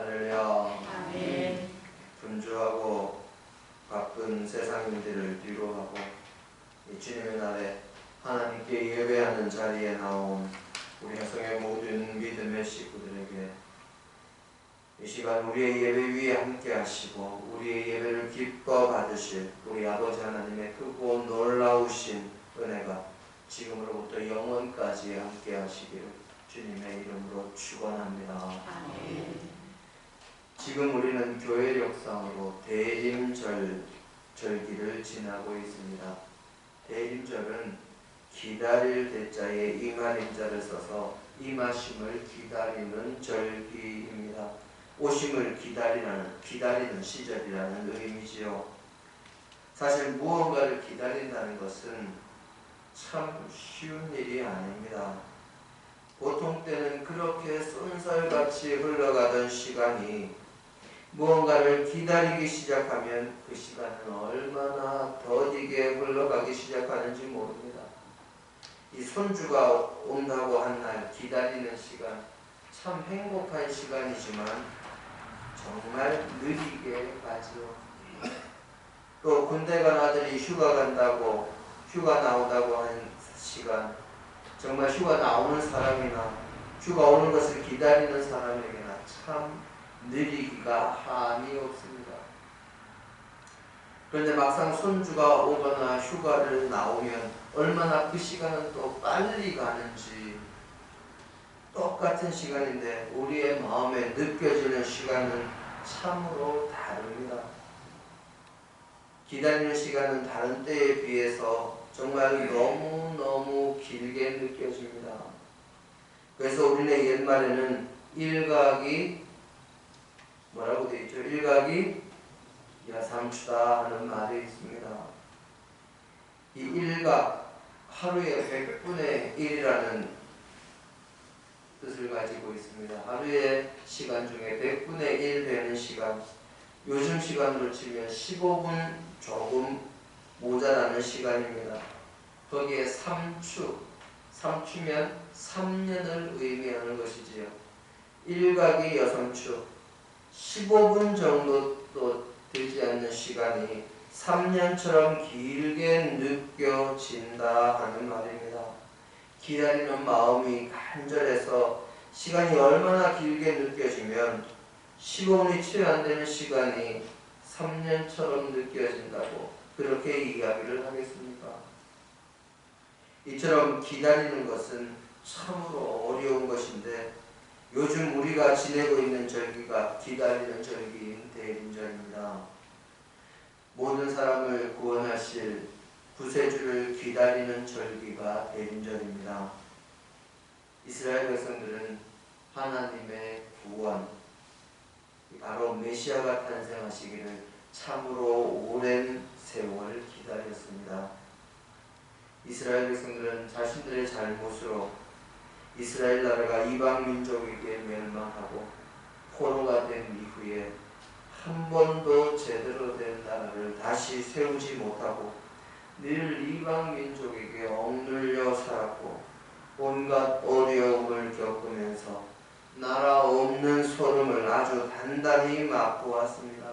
할렐루야. 아멘. 분주하고 바쁜 세상인들을 뒤로하고 이 주님의 날에 하나님께 예배하는 자리에 나온 우리 성의 모든 믿음의 식구들에게 이 시간 우리의 예배 위에 함께 하시고 우리의 예배를 기뻐 받으실 우리 아버지 하나님의 크고 놀라우신 은혜가 지금으로부터 영원까지 함께 하시기를 주님의 이름으로 축원합니다. 아멘. 지금 우리는 교회력상으로 대림절 절기를 지나고 있습니다. 대림절은 기다릴 대자에 임할임자를 써서 임하심을 기다리는 절기입니다. 오심을 기다리는 기다리는 시절이라는 의미지요. 사실 무언가를 기다린다는 것은 참 쉬운 일이 아닙니다. 보통 때는 그렇게 쏜살같이 흘러가던 시간이 무언가를 기다리기 시작하면 그 시간은 얼마나 더디게 흘러가기 시작하는지 모릅니다. 이 손주가 온다고 한 날 기다리는 시간 참 행복한 시간이지만 정말 느리게 가지요. 또 군대 간 아들이 휴가 간다고 휴가 나오다고 하는 시간 정말 휴가 나오는 사람이나 휴가 오는 것을 기다리는 사람에게나 참 느리기가 한이 없습니다. 그런데 막상 손주가 오거나 휴가를 나오면 얼마나 그 시간은 또 빨리 가는지 똑같은 시간인데 우리의 마음에 느껴지는 시간은 참으로 다릅니다. 기다리는 시간은 다른 때에 비해서 정말 너무너무 길게 느껴집니다. 그래서 우리는 옛말에는 일각이 뭐라고 되어 있죠? 일각이 야삼추다 하는 말이 있습니다. 이 일각 하루에 100분의 1이라는 뜻을 가지고 있습니다. 하루의 시간 중에 100분의 1 되는 시간 요즘 시간으로 치면 15분 조금 모자라는 시간입니다. 거기에 3추 3추면 3년을 의미하는 것이지요. 일각이 여성추 15분 정도도 되지 않는 시간이 3년처럼 길게 느껴진다 하는 말입니다. 기다리는 마음이 간절해서 시간이 얼마나 길게 느껴지면 15분이 채 안 되는 시간이 3년처럼 느껴진다고 그렇게 이야기를 하겠습니까? 이처럼 기다리는 것은 참으로 어려운 것인데 요즘 우리가 지내고 있는 절기가 기다리는 절기인 대림절입니다. 모든 사람을 구원하실 구세주를 기다리는 절기가 대림절입니다. 이스라엘 백성들은 하나님의 구원, 바로 메시아가 탄생하시기를 참으로 오랜 세월 기다렸습니다. 이스라엘 백성들은 자신들의 잘못으로 이스라엘 나라가 이방 민족에게 멸망하고 포로가 된 이후에 한 번도 제대로 된 나라를 다시 세우지 못하고 늘 이방 민족에게 억눌려 살았고 온갖 어려움을 겪으면서 나라 없는 소름을 아주 단단히 맛보았습니다.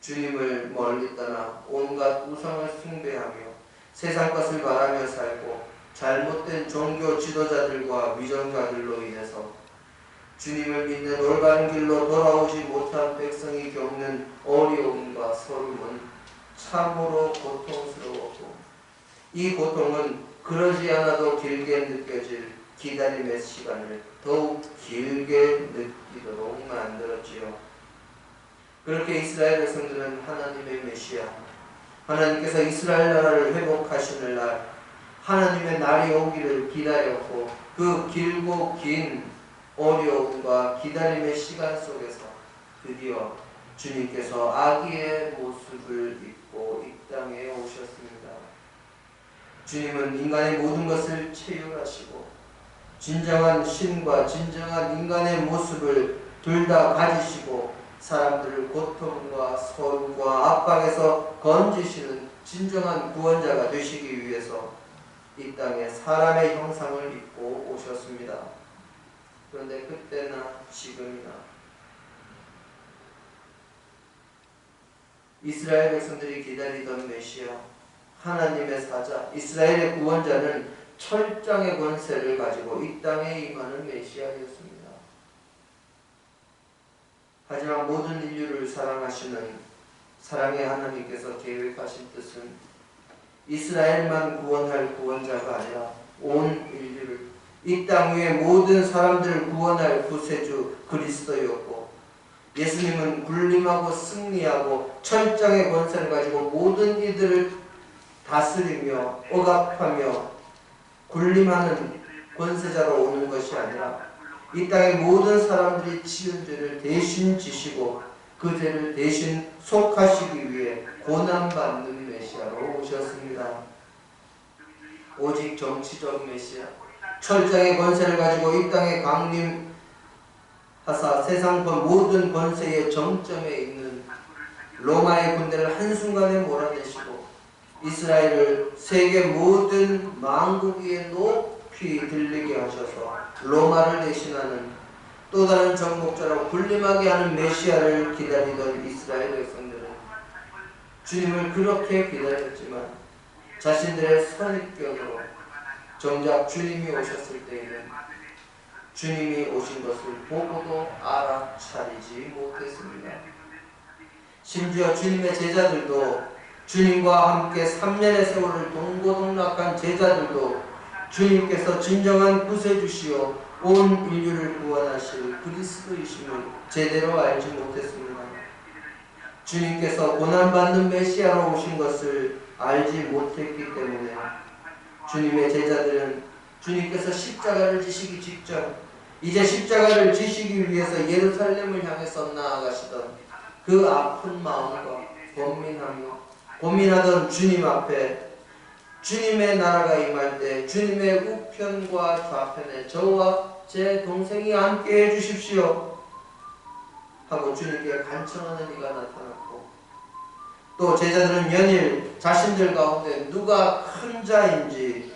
주님을 멀리 떠나 온갖 우상을 숭배하며 세상 것을 바라며 살고 잘못된 종교 지도자들과 위정자들로 인해서 주님을 믿는 올바른 길로 돌아오지 못한 백성이 겪는 어려움과 서름은 참으로 고통스러웠고 이 고통은 그러지 않아도 길게 느껴질 기다림의 시간을 더욱 길게 느끼도록 만들었지요. 그렇게 이스라엘 백성들은 하나님의 메시아, 하나님께서 이스라엘 나라를 회복하시는 날, 하나님의 날이 오기를 기다렸고 그 길고 긴 어려움과 기다림의 시간 속에서 드디어 주님께서 아기의 모습을 입고 이 땅에 오셨습니다. 주님은 인간의 모든 것을 체휼하시고 진정한 신과 진정한 인간의 모습을 둘 다 가지시고 사람들을 고통과 소음과 압박에서 건지시는 진정한 구원자가 되시기 위해서 이 땅에 사람의 형상을 입고 오셨습니다. 그런데 그때나 지금이나 이스라엘 백성들이 기다리던 메시아, 하나님의 사자, 이스라엘의 구원자는 철장의 권세를 가지고 이 땅에 임하는 메시아였습니다. 하지만 모든 인류를 사랑하시는 사랑의 하나님께서 계획하신 뜻은 이스라엘만 구원할 구원자가 아니라 온 인류를. 이 땅 위의 모든 사람들을 구원할 구세주 그리스도였고 예수님은 군림하고 승리하고 철장의 권세를 가지고 모든 이들을 다스리며 억압하며 군림하는 권세자로 오는 것이 아니라 이 땅의 모든 사람들이 지은 죄를 대신 지시고 그 죄를 대신 속하시기 위해 고난받는 메시아로 오셨습니다. 오직 정치적 메시아, 철장의 권세를 가지고 이 땅에 강림하사 세상 권 모든 권세의 정점에 있는 로마의 군대를 한순간에 몰아내시고 이스라엘을 세계 모든 망국 위에 높이 들리게 하셔서 로마를 대신하는 또 다른 정복자로 군림하게 하는 메시아를 기다리던 이스라엘 백성들은 주님을 그렇게 기다렸지만 자신들의 선입견으로 정작 주님이 오셨을 때에는 주님이 오신 것을 보고도 알아차리지 못했습니다. 심지어 주님의 제자들도 주님과 함께 3년의 세월을 동고동락한 제자들도 주님께서 진정한 구세주시오 온 인류를 구원하실 그리스도이심을 제대로 알지 못했습니다. 주님께서 고난받는 메시아로 오신 것을 알지 못했기 때문에 주님의 제자들은 주님께서 십자가를 지시기 직전 이제 십자가를 지시기 위해서 예루살렘을 향해서 나아가시던 그 아픈 마음과 고민하며 고민하던 주님 앞에 주님의 나라가 임할 때 주님의 우편과 좌편에 저와 제 동생이 함께 해주십시오 하고 주님께 간청하는 이가 나타났고 또 제자들은 연일 자신들 가운데 누가 큰 자인지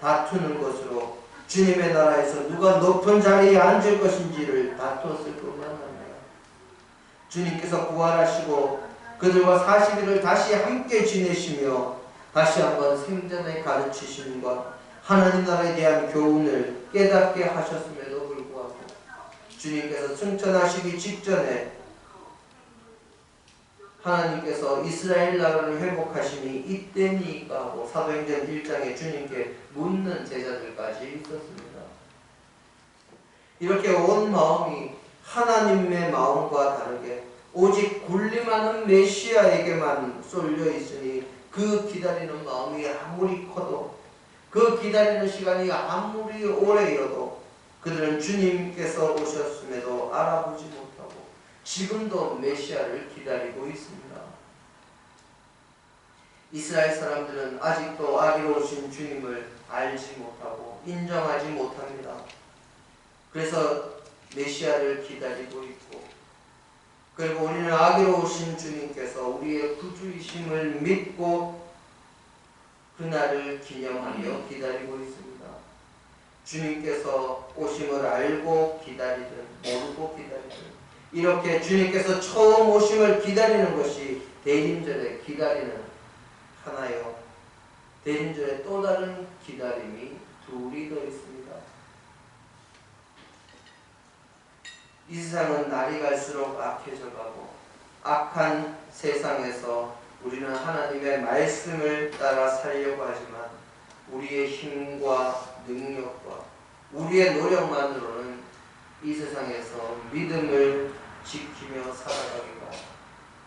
다투는 것으로 주님의 나라에서 누가 높은 자리에 앉을 것인지를 다투었을 뿐만 아니라 주님께서 부활하시고 그들과 40일을 다시 함께 지내시며 다시 한번 생전의 가르치심과 하나님 나라에 대한 교훈을 깨닫게 하셨음에도 주님께서 승천하시기 직전에 하나님께서 이스라엘 나라를 회복하시니 이때니까 하고 사도행전 1장에 주님께 묻는 제자들까지 있었습니다. 이렇게 온 마음이 하나님의 마음과 다르게 오직 군림하는 메시아에게만 쏠려 있으니 그 기다리는 마음이 아무리 커도 그 기다리는 시간이 아무리 오래여도 그들은 주님께서 오셨음에도 알아보지 못하고 지금도 메시아를 기다리고 있습니다. 이스라엘 사람들은 아직도 아리오신 주님을 알지 못하고 인정하지 못합니다. 그래서 메시아를 기다리고 있고 그리고 우리는 아기로우신 주님께서 우리의 구주이심을 믿고 그날을 기념하며 기다리고 있습니다. 주님께서 오심을 알고 기다리든 모르고 기다리든 이렇게 주님께서 처음 오심을 기다리는 것이 대림절에 기다리는 하나요. 대림절에 또 다른 기다림이 둘이 더 있습니다. 이 세상은 날이 갈수록 악해져 가고 악한 세상에서 우리는 하나님의 말씀을 따라 살려고 하지만 우리의 힘과 능력과 우리의 노력만으로는 이 세상에서 믿음을 지키며 살아가기가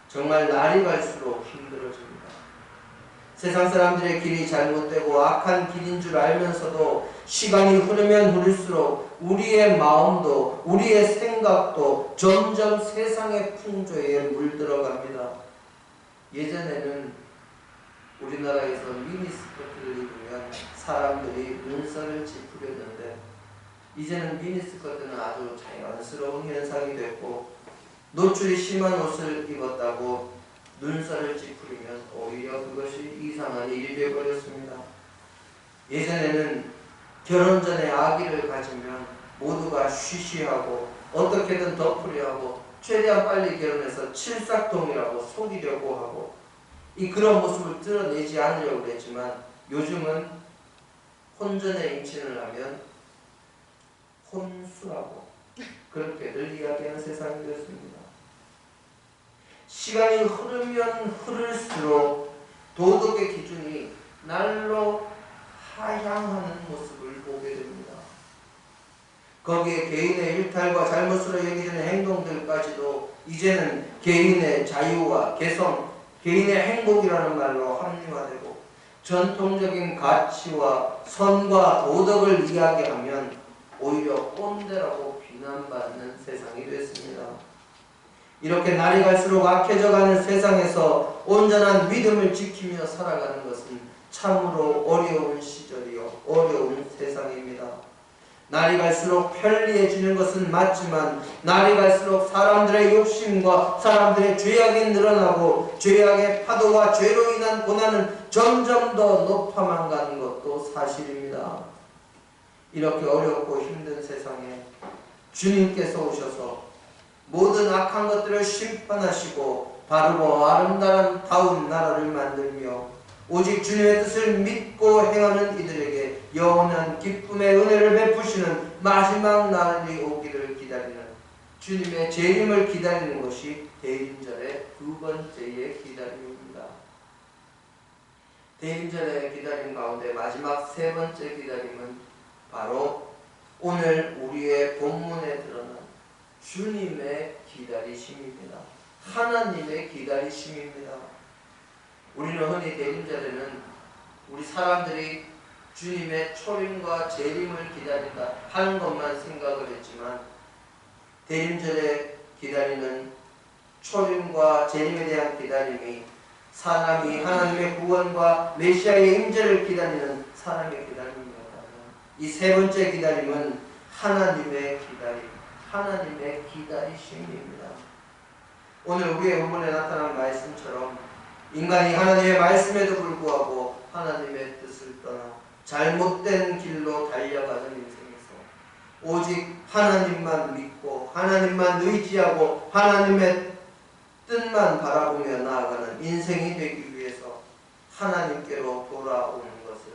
정말 날이 갈수록 힘들어집니다. 세상 사람들의 길이 잘못되고 악한 길인 줄 알면서도 시간이 흐르면 흐를수록 우리의 마음도 우리의 생각도 점점 세상의 풍조에 물들어갑니다. 예전에는 우리나라에서 미니스커트를 입으면 사람들이 눈살을 찌푸렸는데 이제는 미니스커트는 아주 자연스러운 현상이 됐고 노출이 심한 옷을 입었다고 눈살을 찌푸리면 오히려 그것이 이상한 일이 되어버렸습니다. 예전에는 결혼 전에 아기를 가지면 모두가 쉬쉬하고 어떻게든 덮으려 하고 최대한 빨리 결혼해서 칠삭동이라고 속이려고 하고 이 그런 모습을 드러내지 않으려고 했지만 요즘은 혼전에 임신을 하면 혼수라고 그렇게들 이야기하는 세상이 되었습니다. 시간이 흐르면 흐를수록 도덕의 기준이 날로 하향하는 모습을 보게 됩니다. 거기에 개인의 일탈과 잘못으로 여기는 행동들까지도 이제는 개인의 자유와 개성, 개인의 행복이라는 말로 합리화되고 전통적인 가치와 선과 도덕을 이야기하면 오히려 꼰대라고 비난받는 세상이 됐습니다. 이렇게 날이 갈수록 악해져가는 세상에서 온전한 믿음을 지키며 살아가는 것은 참으로 어려운 시절이요 어려운 세상입니다. 날이 갈수록 편리해지는 것은 맞지만 날이 갈수록 사람들의 욕심과 사람들의 죄악이 늘어나고 죄악의 파도와 죄로 인한 고난은 점점 더 높아만 가는 것도 사실입니다. 이렇게 어렵고 힘든 세상에 주님께서 오셔서 모든 악한 것들을 심판하시고 바르고 아름다운 다운 나라를 만들며 오직 주님의 뜻을 믿고 행하는 이들에게 영원한 기쁨의 은혜를 베푸시는 마지막 날이 오기를 기다리는 주님의 재림을 기다리는 것이 대림절의 두 번째의 기다림입니다. 대림절의 기다림 가운데 마지막 세 번째 기다림은 바로 오늘 우리의 본문에 드러난 주님의 기다리심입니다. 하나님의 기다리심입니다. 우리는 흔히 대림절에는 우리 사람들이 주님의 초림과 재림을 기다린다 하는 것만 생각을 했지만 대림절에 기다리는 초림과 재림에 대한 기다림이 사람이 하나님의 구원과 메시아의 임재를 기다리는 사람의 기다림입니다. 이 세 번째 기다림은 하나님의 기다림, 하나님의 기다리심입니다. 오늘 우리의 본문에 나타난 말씀처럼 인간이 하나님의 말씀에도 불구하고 하나님의 뜻을 떠나 잘못된 길로 달려가는 인생에서 오직 하나님만 믿고 하나님만 의지하고 하나님의 뜻만 바라보며 나아가는 인생이 되기 위해서 하나님께로 돌아오는 것을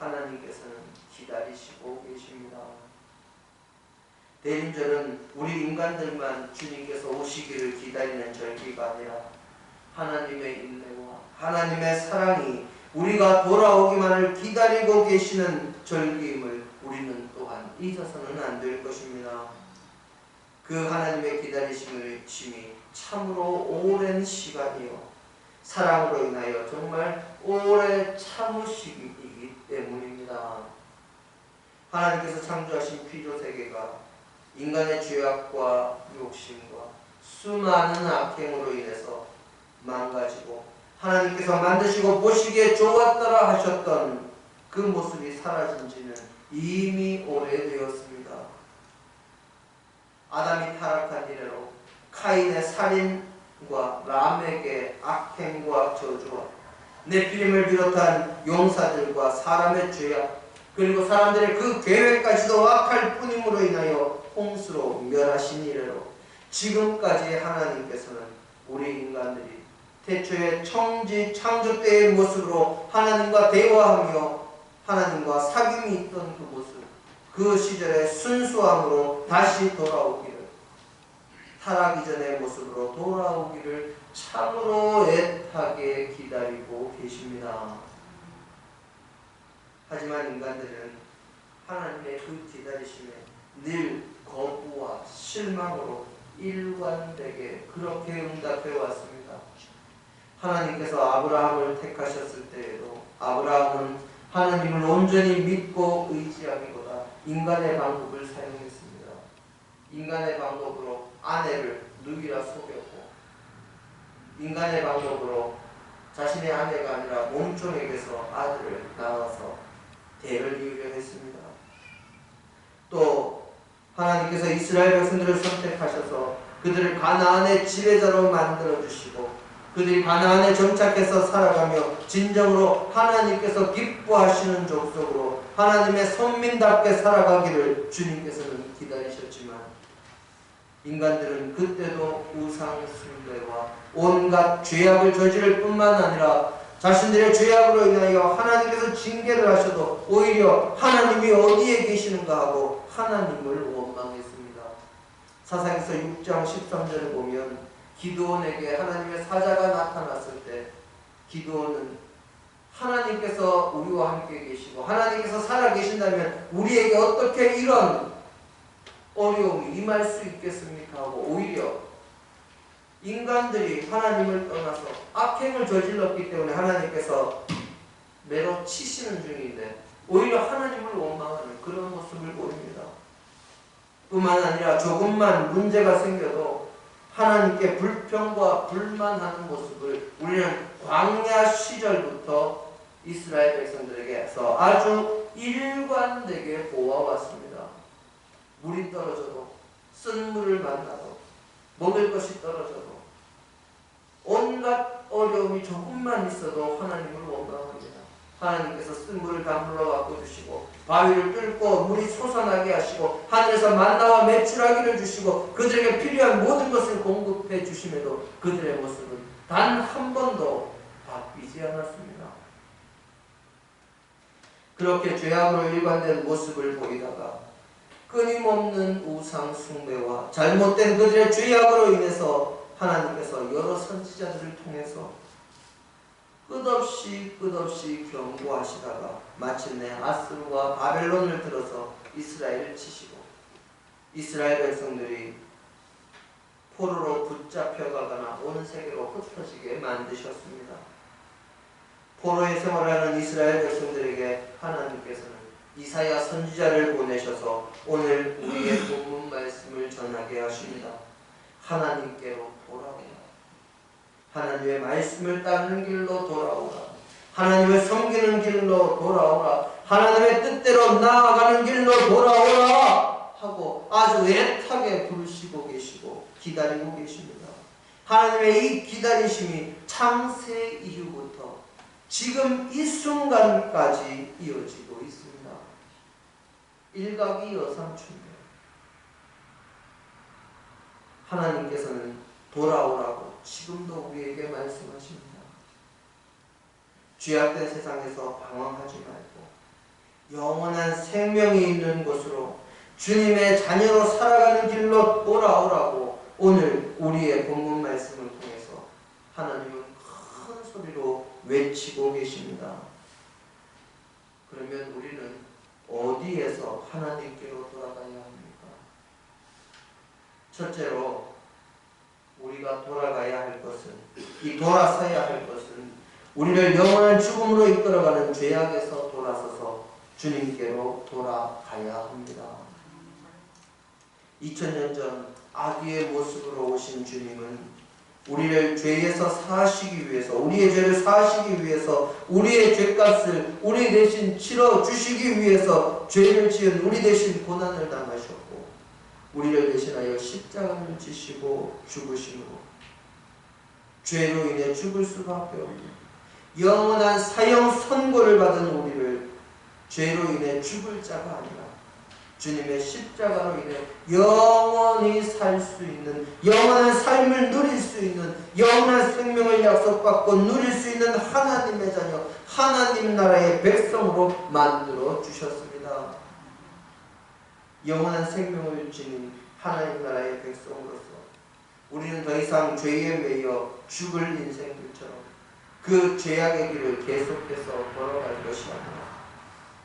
하나님께서는 기다리시고 계십니다. 대림절은 우리 인간들만 주님께서 오시기를 기다리는 절기가 아니라 하나님의 인내와 하나님의 사랑이 우리가 돌아오기만을 기다리고 계시는 절기임을 우리는 또한 잊어서는 안 될 것입니다. 그 하나님의 기다리심을 심이 참으로 오랜 시간이요 사랑으로 인하여 정말 오래 참으시기 때문입니다. 하나님께서 창조하신 피조 세계가 인간의 죄악과 욕심과 수많은 악행으로 인해서 망가지고 하나님께서 만드시고 보시기에 좋았더라 하셨던 그 모습이 사라진 지는 이미 오래되었습니다. 아담이 타락한 이래로 카인의 살인과 람에게 악행과 저주와 네피림을 비롯한 용사들과 사람의 죄악 그리고 사람들의 그 계획까지도 악할 뿐임으로 인하여 홍수로 멸하신 이래로 지금까지 하나님께서는 우리 인간들이 태초의 청지 창조 때의 모습으로 하나님과 대화하며 하나님과 사귐이 있던 그 모습 그 시절의 순수함으로 다시 돌아오기를 타락 이전의 모습으로 돌아오기를 참으로 애타게 기다리고 계십니다. 하지만 인간들은 하나님의 그 기다리심에 늘 거부와 실망으로 일관되게 그렇게 응답해 왔습니다. 하나님께서 아브라함을 택하셨을 때에도 아브라함은 하나님을 온전히 믿고 의지하기보다 인간의 방법을 사용했습니다. 인간의 방법으로 아내를 누이라 속였고 인간의 방법으로 자신의 아내가 아니라 몸종에게서 아들을 낳아서 대를 이으려 했습니다. 또 하나님께서 이스라엘 백성들을 선택하셔서 그들을 가나안의 지배자로 만들어 주시고 그들이 가나안에 정착해서 살아가며 진정으로 하나님께서 기뻐하시는 족속으로 하나님의 선민답게 살아가기를 주님께서는 기다리셨지만 인간들은 그때도 우상 숭배와 온갖 죄악을 저지를 뿐만 아니라 자신들의 죄악으로 인하여 하나님께서 징계를 하셔도 오히려 하나님이 어디에 계시는가 하고 하나님을 원망했습니다. 사사기서 6장 13절을 보면 기드온에게 하나님의 사자가 나타났을 때 기드온은 하나님께서 우리와 함께 계시고 하나님께서 살아 계신다면 우리에게 어떻게 이런 어려움이 임할 수 있겠습니까? 하고 오히려 인간들이 하나님을 떠나서 악행을 저질렀기 때문에 하나님께서 매로 치시는 중인데 오히려 하나님을 원망하는 그런 모습을 보입니다. 뿐만 아니라 조금만 문제가 생겨도 하나님께 불평과 불만하는 모습을 우리는 광야 시절부터 이스라엘 백성들에게서 아주 일관되게 보아왔습니다. 물이 떨어져도 쓴 물을 만나도 먹을 것이 떨어져도 온갖 어려움이 조금만 있어도 하나님을 원망합니다. 하나님께서 쓴 물을 다 물러 갖고 주시고 바위를 뚫고 물이 솟아나게 하시고 하늘에서 만나와 매출하기를 주시고 그들에게 필요한 모든 것을 공급해 주심에도 그들의 모습은 단 한 번도 바뀌지 않았습니다. 그렇게 죄악으로 일관된 모습을 보이다가 끊임없는 우상 숭배와 잘못된 그들의 죄악으로 인해서 하나님께서 여러 선지자들을 통해서 끝없이 끝없이 경고하시다가 마침내 아스루와 바벨론을 들어서 이스라엘을 치시고 이스라엘 백성들이 포로로 붙잡혀가거나 온 세계로 흩어지게 만드셨습니다. 포로의 생활하는 이스라엘 백성들에게 하나님께서는 이사야 선지자를 보내셔서 오늘 우리의 본문 말씀을 전하게 하십니다. 하나님께로 돌아오라. 하나님의 말씀을 따르는 길로 돌아오라. 하나님을 섬기는 길로 돌아오라. 하나님의 뜻대로 나아가는 길로 돌아오라. 하고 아주 애타게 부르시고 계시고 기다리고 계십니다. 하나님의 이 기다리심이 창세 이후부터 지금 이 순간까지 이어지고 있습니다. 일각이 여삼춘대 하나님께서는 돌아오라고 지금도 우리에게 말씀하십니다. 죄악된 세상에서 방황하지 말고 영원한 생명이 있는 곳으로 주님의 자녀로 살아가는 길로 돌아오라고 오늘 우리의 본문 말씀을 통해서 하나님은 큰 소리로 외치고 계십니다. 그러면 우리는 어디에서 하나님께로 돌아가야 합니까? 첫째로 우리가 돌아가야 할 것은 이 돌아서야 할 것은 우리를 영원한 죽음으로 이끌어가는 죄악에서 돌아서서 주님께로 돌아가야 합니다. 2000년 전 아기의 모습으로 오신 주님은 우리를 죄에서 사시기 위해서 우리의 죄를 사시기 위해서 우리의 죄값을 우리 대신 치러 주시기 위해서 죄를 지은 우리 대신 고난을 당하셨고 우리를 대신하여 십자가를 지시고 죽으시고 죄로 인해 죽을 수밖에 없는 영원한 사형 선고를 받은 우리를 죄로 인해 죽을 자가 아니라 주님의 십자가로 인해 영원히 살 수 있는 영원한 삶을 누릴 수 있는 영원한 생명을 약속받고 누릴 수 있는 하나님의 자녀 하나님 나라의 백성으로 만들어 주셨습니다. 영원한 생명을 지닌 하나님 나라의 백성으로서 우리는 더 이상 죄에 매여 죽을 인생들처럼 그 죄악의 길을 계속해서 걸어갈 것이 아니라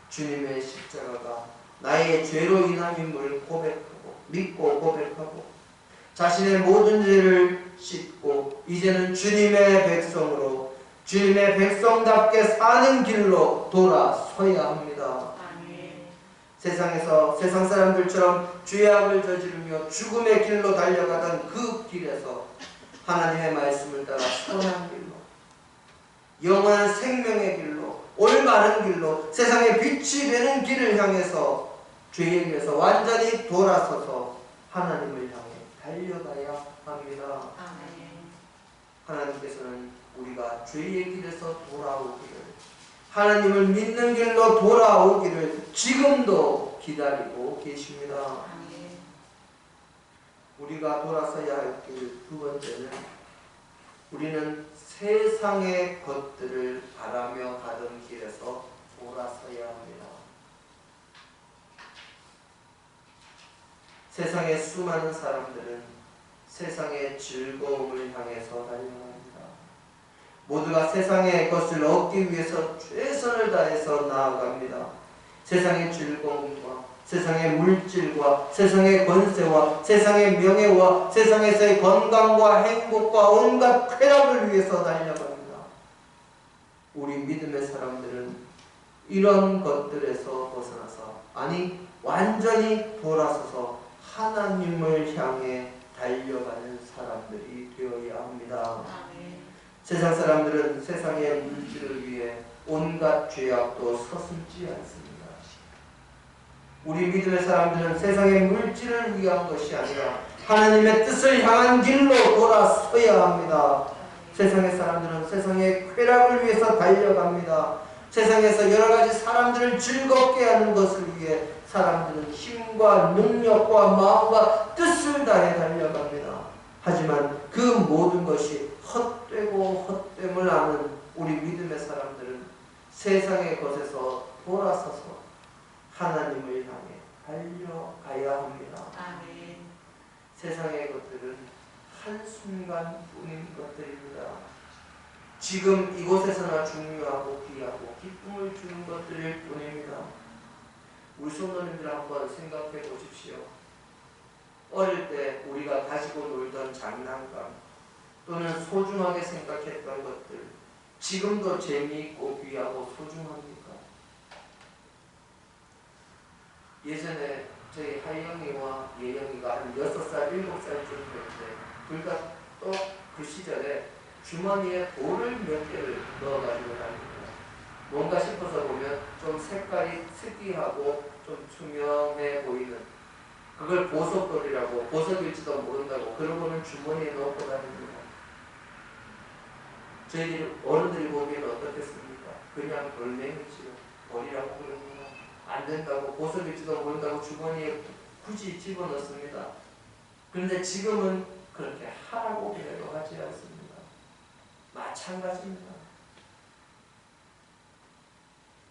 주님의 십자가가 나의 죄로 인함임을 고백하고 믿고 고백하고 자신의 모든 죄를 씻고 이제는 주님의 백성으로 주님의 백성답게 사는 길로 돌아서야 합니다. 세상에서 세상 사람들처럼 죄악을 저지르며 죽음의 길로 달려가던 그 길에서 하나님의 말씀을 따라 선한 길로 영원한 생명의 길로 올바른 길로 세상의 빛이 되는 길을 향해서 죄에 비해서 완전히 돌아서서 하나님을 향해 달려가야 합니다. 아멘. 하나님께서는 우리가 죄의 길에서 돌아오기를 하나님을 믿는 길로 돌아오기를 지금도 기다리고 계십니다. 우리가 돌아서야 할 길 두 번째는 우리는 세상의 것들을 바라며 가던 길에서 돌아서야 합니다. 세상의 수많은 사람들은 세상의 즐거움을 향해서. 모두가 세상의 것을 얻기 위해서 최선을 다해서 나아갑니다. 세상의 즐거움과 세상의 물질과 세상의 권세와 세상의 명예와 세상에서의 건강과 행복과 온갖 쾌락을 위해서 달려갑니다. 우리 믿음의 사람들은 이런 것들에서 벗어나서 아니 완전히 돌아서서 하나님을 향해 달려가는 사람들이 되어야 합니다. 세상 사람들은 세상의 물질을 위해 온갖 죄악도 서슴지 않습니다. 우리 믿음의 사람들은 세상의 물질을 위한 것이 아니라 하나님의 뜻을 향한 길로 돌아서야 합니다. 세상의 사람들은 세상의 쾌락을 위해서 달려갑니다. 세상에서 여러 가지 사람들을 즐겁게 하는 것을 위해 사람들은 힘과 능력과 마음과 뜻을 다해 달려갑니다. 하지만 그 모든 것이 헛되고 헛됨을 아는 우리 믿음의 사람들은 세상의 것에서 돌아서서 하나님을 향해 달려가야 합니다. 아멘. 세상의 것들은 한순간 뿐인 것들입니다. 지금 이곳에서나 중요하고 귀하고 기쁨을 주는 것들일 뿐입니다. 우리 성도님들 한번 생각해 보십시오. 어릴 때 우리가 가지고 놀던 장난감 또는 소중하게 생각했던 것들 지금도 재미있고 귀하고 소중합니까? 예전에 저희 하영이와 예영이가 한 6살, 7살쯤 됐는데 둘 다 또 그 시절에 주머니에 돌을 몇 개를 넣어가지고 다닙니다. 뭔가 싶어서 보면 좀 색깔이 특이하고 좀 투명해 보이는 그걸 보석돌이라고 보석일지도 모른다고 그러고는 주머니에 넣고 다닙니다. 저희들이 어른들이 보기에는 어떻겠습니까? 그냥 돌멩이지요. 돌이라고 그럽니다. 안 된다고 보석일지도 모른다고 주머니에 굳이 집어넣습니다. 그런데 지금은 그렇게 하라고 해도 하지 않습니다. 마찬가지입니다.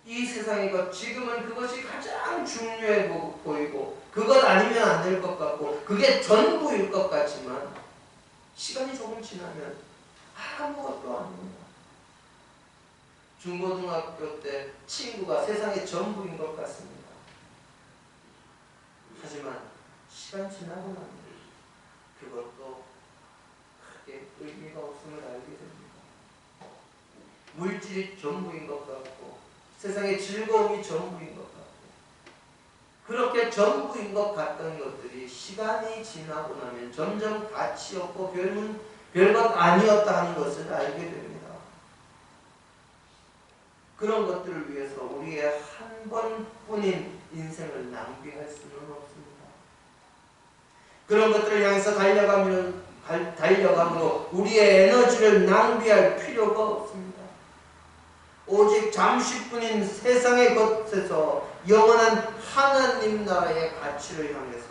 이 세상의 것 지금은 그것이 가장 중요해 보- 보이고 그것 아니면 안 될 것 같고 그게 전부일 것 같지만 시간이 조금 지나면 아무것도 아닙니다. 중고등학교 때 친구가 세상의 전부인 것 같습니다. 하지만 시간 지나고 나면 그것도 크게 의미가 없음을 알게 됩니다. 물질이 전부인 것 같고 세상의 즐거움이 전부인 것 같고 그렇게 전부인 것 같던 것들이 시간이 지나고 나면 점점 가치 없고 별문, 별것 아니었다 하는 것을 알게 됩니다. 그런 것들을 위해서 우리의 한 번뿐인 인생을 낭비할 수는 없습니다. 그런 것들을 향해서 달려가면 갈- 달려감으로 우리의 에너지를 낭비할 필요가 없습니다. 오직 잠시뿐인 세상의 것에서 영원한 하나님 나라의 가치를 향해서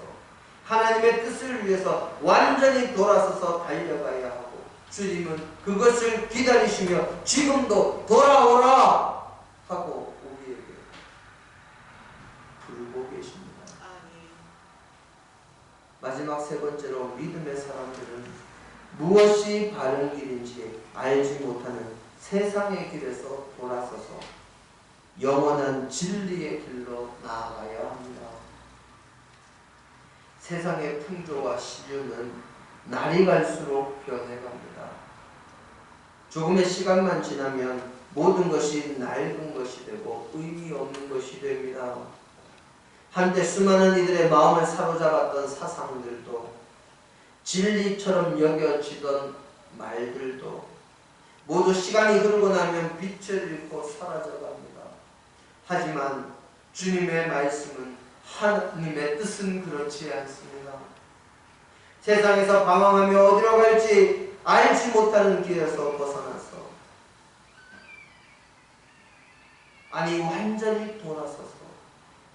하나님의 뜻을 위해서 완전히 돌아서서 달려가야 하고 주님은 그것을 기다리시며 지금도 돌아오라 하고 우리에게 부르고 계십니다. 마지막 세 번째로 믿음의 사람들은 무엇이 바른 길인지 알지 못하는 세상의 길에서 돌아서서 영원한 진리의 길로 나아가야 합니다. 세상의 풍조와 시류는 날이 갈수록 변해갑니다. 조금의 시간만 지나면 모든 것이 낡은 것이 되고 의미 없는 것이 됩니다. 한때 수많은 이들의 마음을 사로잡았던 사상들도 진리처럼 여겨지던 말들도 모두 시간이 흐르고 나면 빛을 잃고 사라져갑니다. 하지만 주님의 말씀은 하나님의 뜻은 그렇지 않습니다. 세상에서 방황하며 어디로 갈지 알지 못하는 길에서 벗어나서 아니 완전히 돌아서서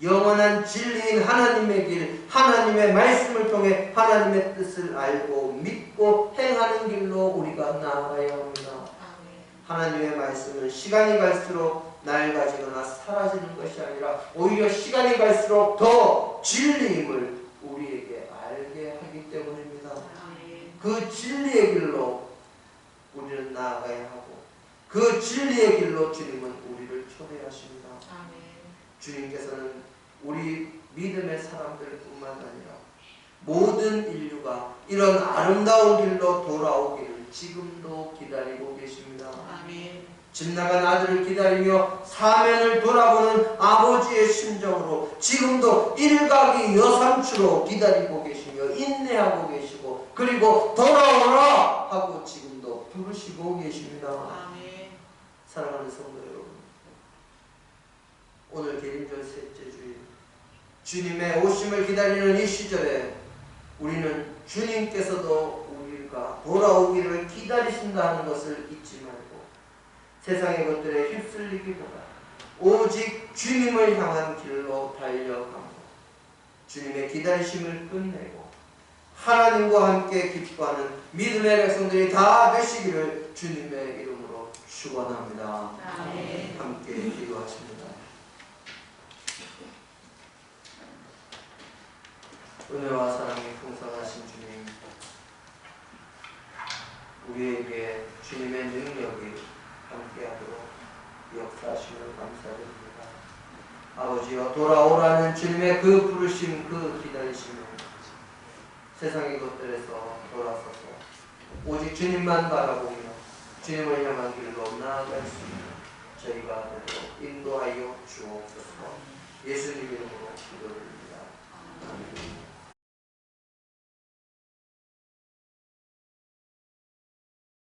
영원한 진리인 하나님의 길, 하나님의 말씀을 통해 하나님의 뜻을 알고 믿고 행하는 길로 우리가 나아가야 합니다. 하나님의 말씀은 시간이 갈수록 낡아지거나 사라지는 것이 아니라 오히려 시간이 갈수록 더 진리임을 우리에게 알게 하기 때문입니다. 그 진리의 길로 우리는 나아가야 하고 그 진리의 길로 주님은 우리를 초대하십니다. 주님께서는 우리 믿음의 사람들뿐만 아니라 모든 인류가 이런 아름다운 길로 돌아오기를 지금도 기다리고 계십니다. 아멘. 집 나간 아들을 기다리며 사면을 돌아보는 아버지의 심정으로 지금도 일각이 여삼추로 기다리고 계시며 인내하고 계시고 그리고 돌아오라 하고 지금도 부르시고 계십니다. 아멘. 사랑하는 성도 여러분 오늘 개인절 셋째 주일 주님의 오심을 기다리는 이 시절에 우리는 주님께서도 우리가 돌아오기를 기다리신다 하는 것을 잊지 말고 세상의 것들에 휩쓸리기보다 오직 주님을 향한 길로 달려가고 주님의 기다리심을 끝내고 하나님과 함께 기뻐하는 믿음의 백성들이 다 되시기를 주님의 이름으로 축원합니다. 함께 기도하십니다. 은혜와 사랑이 풍성하신 주님, 우리에게 주님의 능력이 함께하도록 역사하심을 감사드립니다. 아버지여 돌아오라는 주님의 그 부르심, 그 기다리심을 세상의 것들에서 돌아서서 오직 주님만 바라보며 주님을 향한 길로 나아갈 수 있는 저희가 되도록 인도하여 주옵소서 예수님 이름으로 기도드립니다. 아멘.